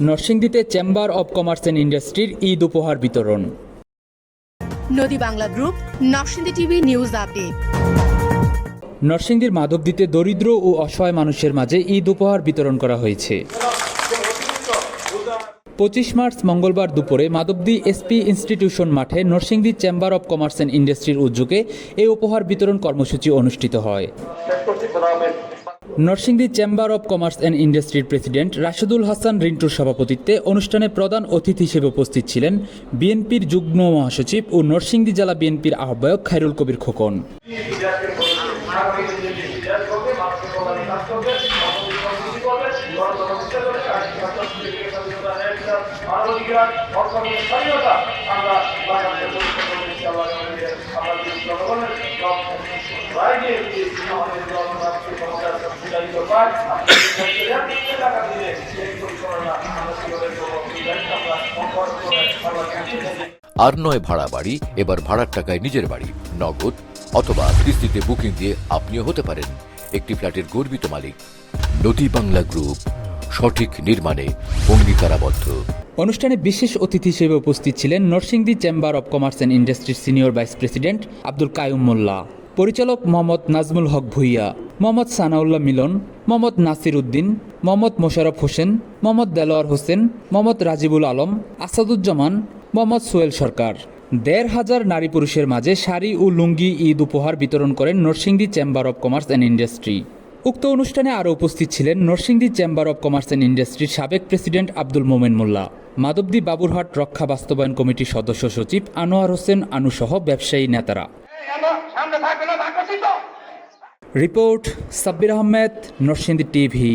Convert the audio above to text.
নরসিংদীতে chamber of commerce and ইন্ডাস্ট্রির ঈদ উপহার বিতরণ। নদী Bangla group Narsingdi TV news update. নরসিংদীর মাধবদীতে দরিদ্র ও অসহায় মানুষের মাঝে ঈদ উপহার বিতরণ করা হয়েছে। পঁচিশ মার্চ মঙ্গলবার দুপুরে মাধবদী এসপি ইনস্টিটিউশন মাঠে Narsingdi chamber of commerce and ইন্ডাস্ট্রির উদ্যোগে এই উপহার বিতরণ কর্মসূচি অনুষ্ঠিত হয়। Narsingdi chamber of commerce and ইন্ডাস্ট্রির প্রেসিডেন্ট রাশেদুল হাসান রিন্টুর সভাপতিত্বে অনুষ্ঠানে প্রধান অতিথি হিসেবে উপস্থিত ছিলেন বিএনপির যুগ্ম মহাসচিব ও নরসিংদী জেলা বিএনপির আহ্বায়ক খায়রুল কবির খোকন। আমরা আর নয় ভাড়া বাড়ি, এবার ভাড়ার টাকায় নিজের বাড়ি, নগদ অথবা কিস্তিতে বুকিং দিয়ে আপনিও হতে পারেন। একটি ফ্ল্যাটের গর্বিত মালিক, নদী বাংলা গ্রুপ, সঠিক নির্মাণে অঙ্গীকারাবদ্ধ। অনুষ্ঠানে বিশেষ অতিথি হিসেবে উপস্থিত ছিলেন Narsingdi chamber of commerce and ইন্ডাস্ট্রির senior vice president Abdul Kayum Molla. পরিচালক মোহাম্মদ নাজমুল হক ভুইয়া, মোহাম্মদ সানাউল্লাহ মিলন, মোহাম্মদ নাসির উদ্দিন, মোহাম্মদ মোশারফ হোসেন, মোহাম্মদ দেলোয়ার হোসেন, মোহাম্মদ রাজিবুল আলম, আসাদুজ্জামান, মোহাম্মদ সোহেল সরকার। দেড় হাজার নারী পুরুষের মাঝে শাড়ি ও লুঙ্গি ঈদ উপহার বিতরণ করেন Narsingdi chamber of commerce and industry. উক্ত অনুষ্ঠানে আরও উপস্থিত ছিলেন Narsingdi chamber of commerce and ইন্ডাস্ট্রির সাবেক প্রেসিডেন্ট আব্দুল মোমেন মোল্লা, মাধবদী বাবুরহাট রক্ষা বাস্তবায়ন কমিটির সদস্য সচিব আনোয়ার হোসেন আনুসহ ব্যবসায়ী নেতারা। Report Sabbir Ahmed Narsingdi TV